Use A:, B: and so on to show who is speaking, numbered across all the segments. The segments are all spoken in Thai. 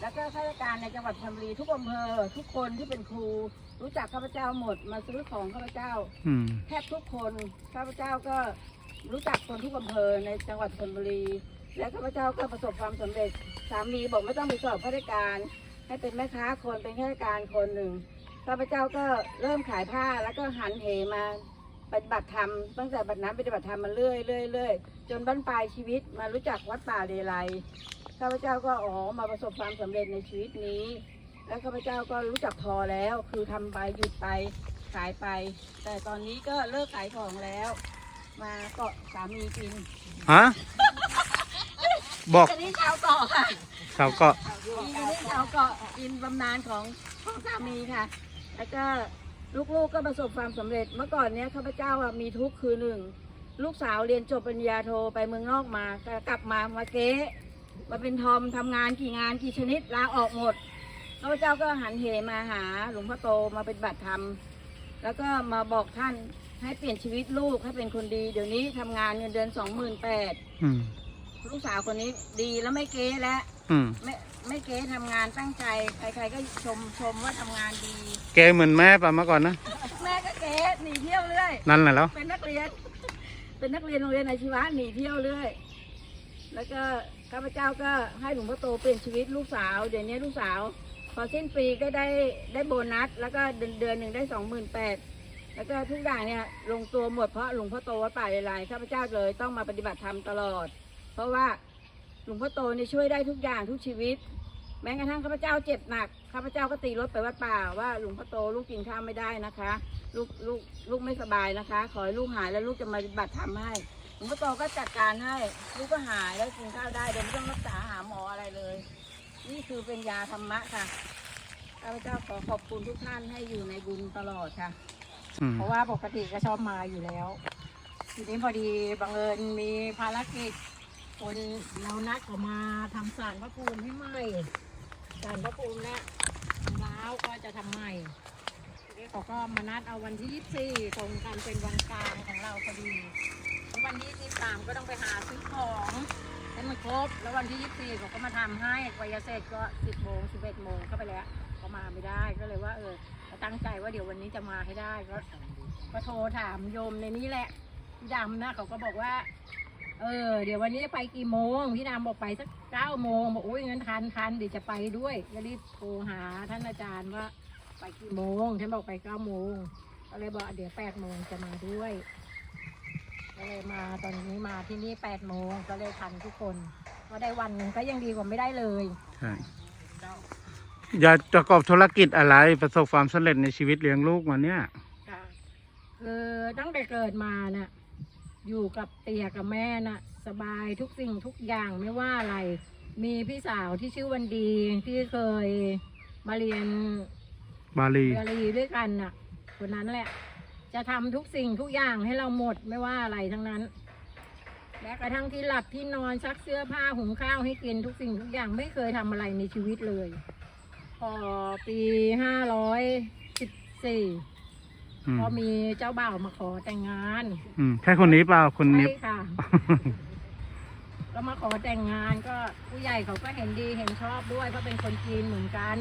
A: แล้วก็ข้าราชการในจังหวัดชลบุรีทุกอำเภอทุกคนที่เป็นครู รู้จักข้าพเจ้าหมด มาซื้อของข้าพเจ้า
B: อืม
A: แทบทุกคนข้าพเจ้าก็รู้จักคนทุกอำเภอในจังหวัดชลบุรี และข้าพเจ้าก็ประสบความสำเร็จสามีบอกไม่ต้องไปสอบข้าราชการ ให้เป็นแม่ค้าคนเป็นข้าราชการคนหนึ่งข้าพเจ้าก็เริ่มขายผ้าแล้วก็หันเหมาปฏิบัติธรรมตั้งแต่บัดนั้นปฏิบัติธรรมมาเรื่อยเรื่อยเรื่อยจนบั้นปลายชีวิตมารู้จักวัดป่าเดลัย ข้าพเจ้าก็อ๋อมาประสบความสำเร็จในชีวิตนี้ แล้วข้าพเจ้าก็รู้จักพอแล้ว คือทำไปหยุดไปขายไป แต่ตอนนี้ก็เลิกขายของแล้ว มาเกาะสามีกิน
B: ฮะบอก
A: อันนี้ชาวเกาะค่ะ
B: ชาวเกาะ
A: อันนี้ชาวเกาะกินบำนาญของของสามีค่ะ แล้วก็ลูกๆก็ประสบความสำเร็จเมื่อก่อนเนี้ยข้าพเจ้าอะมีทุกข์คือหนึ่งลูกสาวเรียนจบปริญญาโทไปเมืองนอกมาก็กลับมามาเก๊ มาเป็นทอมทำงานกี่งานกี่ชนิดลาออกหมดข้าพเจ้าก็หันเหมาหาหลวงพ่อโตมาเป็นบัตรธรรม แล้วก็มาบอกท่านให้เปลี่ยนชีวิตลูกให้เป็นคนดี เดี๋ยวนี้ทำงานเงินเดือนสองหมื่นแปด
B: อืม
A: ลูกสาวคนนี้ดีแล้วไม่เก๊แล้ว
B: อืม
A: ไม่ไม่เก๊ทำงานตั้งใจ ใครๆก็ชมชมว่าทำงานดี
B: แกเหมือนแม่ป่ะเมื่อก่อนนะ
A: แม่ก็เก๊หนีเที่ยวเรื่อย
B: นั่นแหละแล้ว
A: เป็นนักเรียน เป็นนักเรียนโรงเรียนอาชีวะหนีเที่ยวเรื่อย แล้วก็ข้าพเจ้าก็ให้หลวงพ่อโตเปลี่ยนชีวิตลูกสาว เดี๋ยวนี้ลูกสาว พอสิ้นปีก็ได้ได้โบนัส แล้วก็เดือนเดือนหนึ่งได้สองหมื่นแปดแล้วก็ทุกอย่างเนี่ยลงตัวหมดเพราะหลวงพ่อโตวัดป่าเลไลข้าพเจ้าเลยต้องมาปฏิบัติธรรมตลอด เพราะว่าหลวงพ่อโตเนี่ยช่วยได้ทุกอย่างทุกชีวิต แม้กระทั่งข้าพเจ้าเจ็บหนักข้าพเจ้าก็ตีรถไปวัดป่าว่าหลวงพ่อโตลูกกินข้าวไม่ได้นะคะ ลูกลูกลูกไม่สบายนะคะ ขอให้ลูกหายแล้วลูกจะมาปฏิบัติธรรมให้ หลวงพ่อโตก็จัดการให้ลูกก็หายแล้วกินข้าวได้โดยไม่ต้องรักษาหาหมออะไรเลย นี่คือเป็นยาธรรมะค่ะข้าพเจ้าขอขอบคุณทุกท่านให้อยู่ในบุญตลอดค่ะ
B: อืม
C: เพราะว่าปกติก็ชอบมาอยู่แล้ว ทีนี้พอดีบังเอิญมีภารกิจคนเรานัดเขามาทำสารพระภูมิให้ใหม่สารพระภูมิเนี่ยร้าวก็จะทำใหม่ทีนี้เขาก็มานัดเอาวันที่24ตรงกันเป็นวันกลางของเราพอดี วันที่23ก็ต้องไปหาซื้อของให้มันครบ แล้ววันที่24เขาก็มาทำให้กวายเสร็จก็10โมง11โมงเข้าไปแล้ว ก็มาไม่ได้ก็เลยว่าเออตั้งใจว่าเดี๋ยววันนี้จะมาให้ได้ก็ก็โทรถามโยมในนี้แหละพี่ดำนะเขาก็บอกว่า เออ เดี๋ยววันนี้จะไปกี่โมงพี่ดำบอกไปสักเก้าโมงบอกโอ้ยงั้นทันทันเดี๋ยวจะไปด้วยก็รีบโทรหาท่านอาจารย์ว่าไปกี่โมงท่านบอกไปเก้าโมงก็เลยบอกเดี๋ยวแปดโมงจะมาด้วย ก็เลยมาตอนนี้มาที่นี่แปดโมงก็เลยทันทุกคนก็ได้วันหนึ่งก็ยังดีกว่าไม่ได้เลย
B: ใช่อยากประกอบธุรกิจอะไรประสบความสำเร็จในชีวิตเลี้ยงลูกมาเนี่ย
C: ค่ะคือตั้งแต่เกิดมาน่ะอยู่กับเตี่ยกับแม่น่ะ สบายทุกสิ่งทุกอย่างไม่ว่าอะไร มีพี่สาวที่ชื่อวันดีที่เคยมาเรียน
B: บาลี
C: เรียนด้วยกันน่ะคนนั้นแหละ จะทำทุกสิ่งทุกอย่างให้เราหมดไม่ว่าอะไรทั้งนั้นแม้กระทั่งที่หลับที่นอนซักเสื้อผ้าหุงข้าวให้กินทุกสิ่งทุกอย่างไม่เคยทำอะไรในชีวิตเลย พอปีห้าร้อยสิบสี่
B: อืม
C: พอมีเจ้าบ่าวมาขอแต่งงาน
B: อืมใช่คนนี้เปล่าคนนี้
C: ใช่ค่ะ ก็มาขอแต่งงานก็ผู้ใหญ่เขาก็เห็นดีเห็นชอบด้วยเพราะเป็นคนจีนเหมือนกัน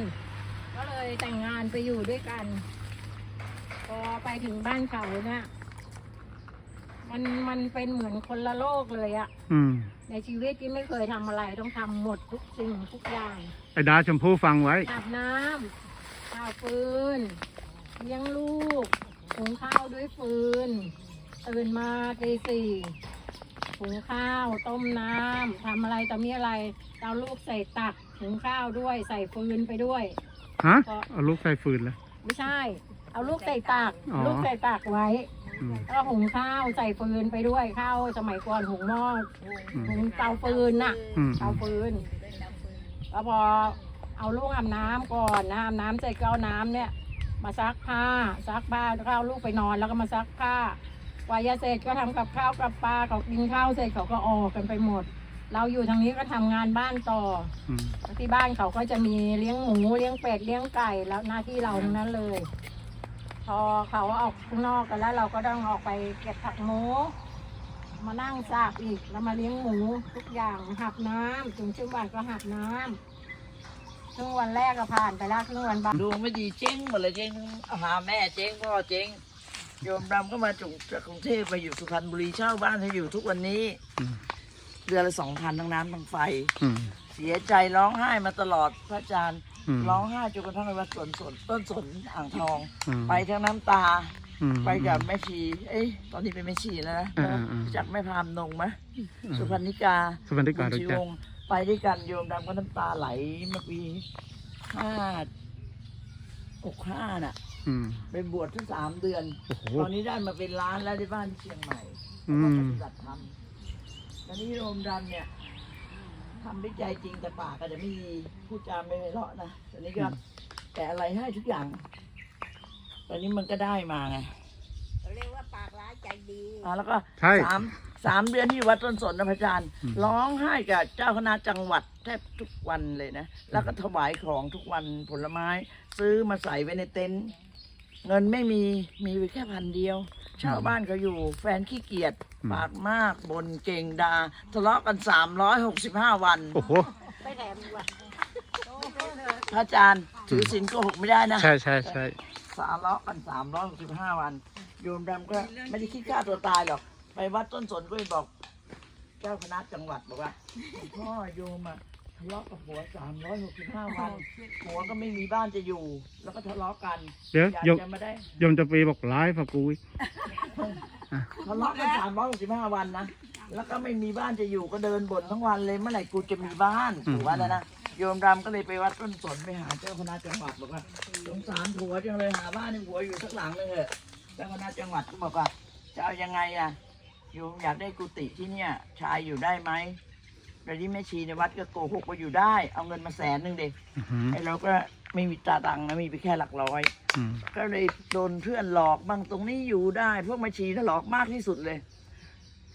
C: ก็เลยแต่งงานไปอยู่ด้วยกัน พอไปถึงบ้านเขาเนี่ยมันมันเป็นเหมือนคนละโลกเลยอะ
B: อืม
C: ในชีวิตที่ไม่เคยทำอะไรต้องทำหมดทุกสิ่งทุกอย่าง
B: ไอ้ดาชมพู่ฟังไว้
C: อาบน้ำข้าวฟืนเลี้ยงลูกหุงข้าวด้วยฟืนตื่นมาตีสี่หุงข้าวต้มน้ำทำอะไรแต่มีอะไรเอาลูกใส่ตักหุงข้าวด้วยใส่ฟืนไปด้วย
B: ฮะ เอาลูกใส่ฟืนเลย
C: ไม่ใช่ เอาลูกใส่ตัก
B: อ๋อ
C: ลูกใส่ตักไว้
B: อืม
C: แล้วหุงข้าวใส่ฟืนไปด้วยข้าวสมัยก่อนหุงหม้อ
B: อืม
C: หุงเตาฟืนน่ะ
B: อืม
C: เตาฟืนแล้วพอเอาลูกอาบน้ำก่อนนะอาบน้ำเสร็จก็เอาน้ำเนี่ย มาซักผ้าซักผ้าแล้วก็เอาลูกไปนอนแล้วก็มาซักผ้ากว่ายาเสร็จก็ทำกับข้าวกับปลาเขากินข้าวเสร็จเขาก็ออกกันไปหมด เราอยู่ทางนี้ก็ทำงานบ้านต่อ
B: อืม
C: ที่บ้านเขาก็จะมีเลี้ยงหมูเลี้ยงเป็ดเลี้ยงไก่แล้วหน้าที่เราทั้งนั้นเลย พอเขาออกข้างนอกกันแล้ว เราก็ต้องออกไปเก็บผักหมู มานั่งซากอีกแล้วมาเลี้ยงหมูทุกอย่างหับน้ำถึงช่วงบ่ายก็หับน้ำครึ่งวันแรกก็ผ่านไปแล้วครึ่งวันบ่าย
D: ดูไม่ดีเจ๊งหมดเลยเจ๊งหาแม่เจ๊งพ่อเจ๊งโยมดำก็มาจากจากกรุงเทพไปอยู่สุพรรณบุรีเช่าบ้านให้อยู่ทุกวันนี้
B: อืม
D: เดือนละสองพันทั้งน้ำทั้งไฟ
B: อืม
D: เสียใจร้องไห้มาตลอดพระอาจารย์
B: อืม
D: ร้องไห้จนกระทั่งไปวัดสวนสนต้นสนอ่างทอง
B: อืม
D: ไปทั้งน้ำตา
B: อืม
D: ไปกับแม่ชี เอ้ย ตอนนี้เป็นแม่ชีแล้วนะ
B: อืมอืม
D: รู้จากแม่พรามนงไหม
B: อืม
D: สุพรรณิกา
B: สุพรรณิกา
D: บุญ
B: รู้
D: ชี
B: จัก
D: วงศ์ไปด้วยกันโยมดำก็น้ำตาไหลเมื่อปีห้าหกห้าน่ะ
B: อืม
D: ไปบวชทั้งสามเดือน
B: โอ้โห
D: ตอนนี้ได้มาเป็นล้านแล้วที่บ้านที่เชียงใหม่
B: อื
D: แล้ว
B: ม
D: ก็ปฏิบัติธรรมตอนนี้โยมดำเนี่ย ทำด้วยใจจริงแต่ปากก็จะไม่ดีพูดจาไม่ไพเราะนะตอนนี้ก็แต่อะไรให้ทุกอย่าง ตอนนี้มันก็ได้มาไง
C: เขาเรียกว่าปากร้ายใจดี
D: อ่าแล้วก็
B: ใช่
D: สามสามเดือนที่วัดต้นสนนะพระอาจารย์
B: อืม
D: ร้องไห้กับเจ้าคณะจังหวัดแทบทุกวันเลยนะ แล้วก็ถวายของทุกวันผลไม้ ซื้อมาใส่ไว้ในเต็นท์ เงินไม่มีมีไว้แค่พันเดียวชาวบ้านเขาอยู่ แฟนขี้เกียจปากมากบนเก่งดาทะเลาะกันสามร้อยหกสิบห้าวัน
B: โอ้โห
C: ไปแถมดีกว่า
D: พระอาจารย์ถือศีลโกหกไม่ได้นะ
B: ใช่ใช่ใช่
D: สาเลาะกันสามร้อยหกสิบห้าวัน โยมดำก็ไม่ได้คิดฆ่าตัวตายหรอก ไปวัดต้นสนก็ไปบอก เจ้าคณะจังหวัดบอกว่าพ่อโยมอะ ทะเลาะกับผัวสามร้อยหกสิบห้าวันผัวก็ไม่มีบ้านจะอยู่ แล้วก็ทะเลาะกัน
B: เดี๋ยว
D: อยาก
B: โยม
D: จะมาได้
B: โยมจะไปบอกร้ายพระกูอีก
D: ทะเลาะกันสามร้อยหกสิบห้าวันนะแล้วก็ไม่มีบ้านจะอยู่ก็เดินบ่นทั้งวันเลยเมื่อไหร่กูจะมีบ้านถูกว่าแล้วนะโยมรำก็เลยไปวัดต้นสนไปหาเจ้าคณะจังหวัดบอกว่าสงสารผัวจังเลยหาบ้านให้ผัวอยู่สักหลังเลยเถอะเจ้าคณะจังหวัดก็บอกว่าจะเอายังไงอะโยมอยากได้กุฏิที่เนี่ย ชายอยู่ได้ไหม แต่ที่แม่ชีในวัดก็โกหกว่าอยู่ได้ เอาเงินมาแสนหนึ่งเด็ก
B: อื้อหือ
D: ไอ้เราก็ไม่มีตาตังค์นะมีไปแค่หลักร้อย
B: อืม
D: ก็เลยโดนเพื่อนหลอกบ้างตรงนี้อยู่ได้ พวกมาชีน่ะหลอกมากที่สุดเลย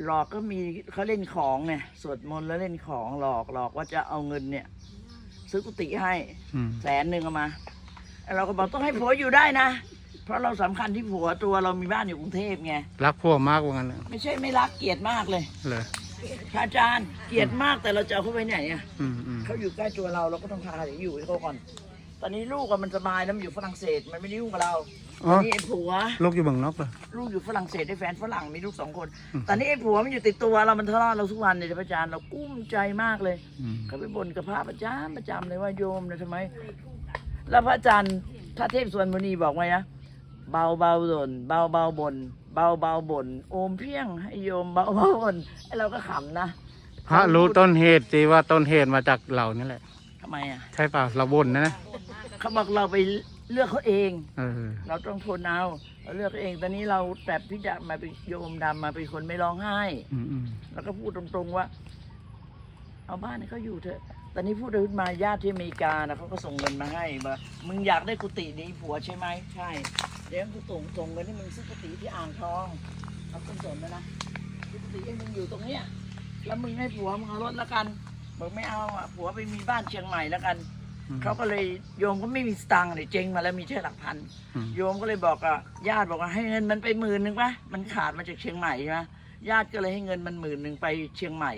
D: หลอกก็มีเขาเล่นของเนี่ยสวดมนต์แล้วเล่นของหลอกหลอกว่าจะเอาเงินเนี่ย ซื้อกุฏิให้
B: อืม
D: แสนหนึ่งเอามาไอ้เราก็บอกต้องให้ผัวอยู่ได้นะ เพราะเราสำคัญที่ผัวตัวเรามีบ้านอยู่กรุงเทพไง
B: รักพวกมากว่างั้นเลย
D: ไม่ใช่ไม่รักเกลียดมากเลย
B: เลย
D: พระอาจารย์เกลียดมากแต่เราจะเอาเขาไปไหนอะ
B: อืมอืม
D: เขาอยู่ใกล้ตัวเราเราก็ต้องพาเขาอยู่ให้เขาก่อน ตอนนี้ลูกอะมันสบายแล้วมันอยู่ฝรั่งเศสมันไม่ได้ยุ่งกับเรา
B: อ๋
D: ต
B: อ
D: อนนี้ไอ้ผัว
B: ลูกอยู่เมืองนอกเหรอ
D: ลูกอยู่ฝรั่งเศสได้แฟนฝรั่งมีลูกสองคน
B: อืม
D: ตอนนี้ไอ้ผัวมันอยู่ติดตัวเรามันทะเลาะเราทุกวันเลยพระอาจารย์เรากุ้มใจมากเลย
B: อืม
D: เขาไปบ่นกับพระประจำประจำเลยว่าโยมเนี่ยทำไม แล้วพระอาจารย์พระเทพสวนมุนีบอกไว้นะเบาเบาบ่นเบาเบาบ่น เบาเบาบ่นโอมเพียงให้โยมเบาเบาบ่นไอ้เราก็ขำนะ
B: พระรู้ต้นเหตุสิว่าต้นเหตุมาจากเรานี่แหละ
D: ทำไมอะ
B: ใช่เปล่าเราบ่นนะนะ
D: เขาบอกเราไปเลือกเขาเอง
B: เออ
D: เราต้องทนเอาเราเลือกเองตอนนี้เราแต่พิจารมาเป็นโยมดำมาเป็นคนไม่ร้องไห้
B: อืมอืม
D: แล้วก็พูดตรงๆว่า เอาบ้านให้เขาอยู่เถอะ ตอนนี้พูดถึงมาญาติที่อเมริกานะเขาก็ส่งเงินมาให้บอกมึงอยากได้กุฏินี้ผัวใช่ไหมใช่ เดี๋ยวกูส่งส่งเงินให้มึงซื้อกุฏิที่อ่างทองเอาต้นสนนะนะซื้อกุฏิให้มึงอยู่ตรงเนี้ยแล้วมึงให้ผัวมึงเอารถแล้วกันบอกไม่เอาอะผัวไปมีบ้านเชียงใหม่แล้วกัน
B: อืม
D: เขาก็เลยโยมก็ไม่มีสตังค์เลยเจ๊งมาแล้วมีแค่หลักพัน
B: อืม
D: โยมก็เลยบอกกับญาติบอกว่าให้เงินมันไปหมื่นหนึ่งปะมันขาดมาจากเชียงใหม่ใช่ไหมญาติก็เลยให้เงินมันหมื่นหนึ่งไปเชียงใหม่